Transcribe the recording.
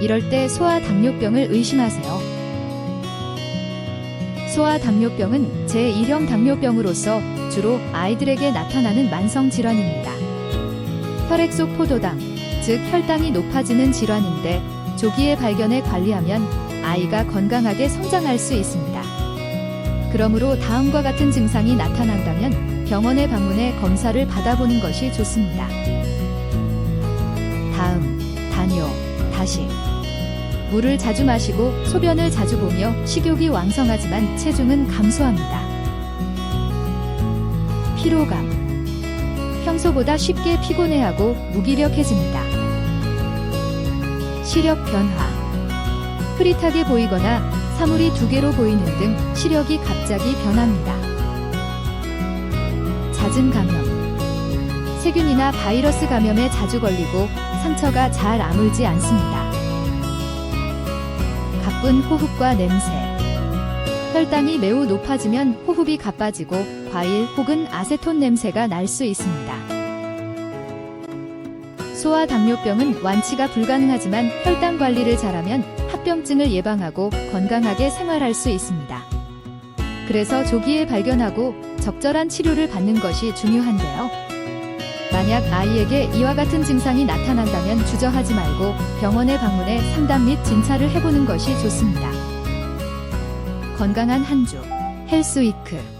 이럴 때 소아 당뇨병을 의심하세요. 소아 당뇨병은 제1형 당뇨병으로서 주로 아이들에게 나타나는 만성 질환입니다. 혈액 속 포도당, 즉 혈당이 높아지는 질환인데 조기에 발견해 관리하면 아이가 건강하게 성장할 수 있습니다. 그러므로 다음과 같은 증상이 나타난다면 병원에 방문해 검사를 받아보는 것이 좋습니다. 다시. 물을 자주 마시고 소변을 자주 보며 식욕이 왕성하지만 체중은 감소합니다. 피로감. 평소보다 쉽게 피곤해하고 무기력해집니다. 시력 변화. 흐릿하게 보이거나 사물이 두 개로 보이는 등 시력이 갑자기 변합니다. 잦은 감염. 세균이나 바이러스 감염에 자주 걸리고 상처가 잘 아물지 않습니다. 가쁜 호흡과 냄새. 혈당이 매우 높아지면 호흡이 가빠지고 과일 혹은 아세톤 냄새가 날 수 있습니다. 소아 당뇨병은 완치가 불가능하지만 혈당 관리를 잘하면 합병증을 예방하고 건강하게 생활할 수 있습니다. 그래서 조기에 발견하고 적절한 치료를 받는 것이 중요한데요. 만약 아이에게 이와 같은 증상이 나타난다면 주저하지 말고 병원에 방문해 상담 및 진찰을 해보는 것이 좋습니다. 건강한 한 주, 헬스위크.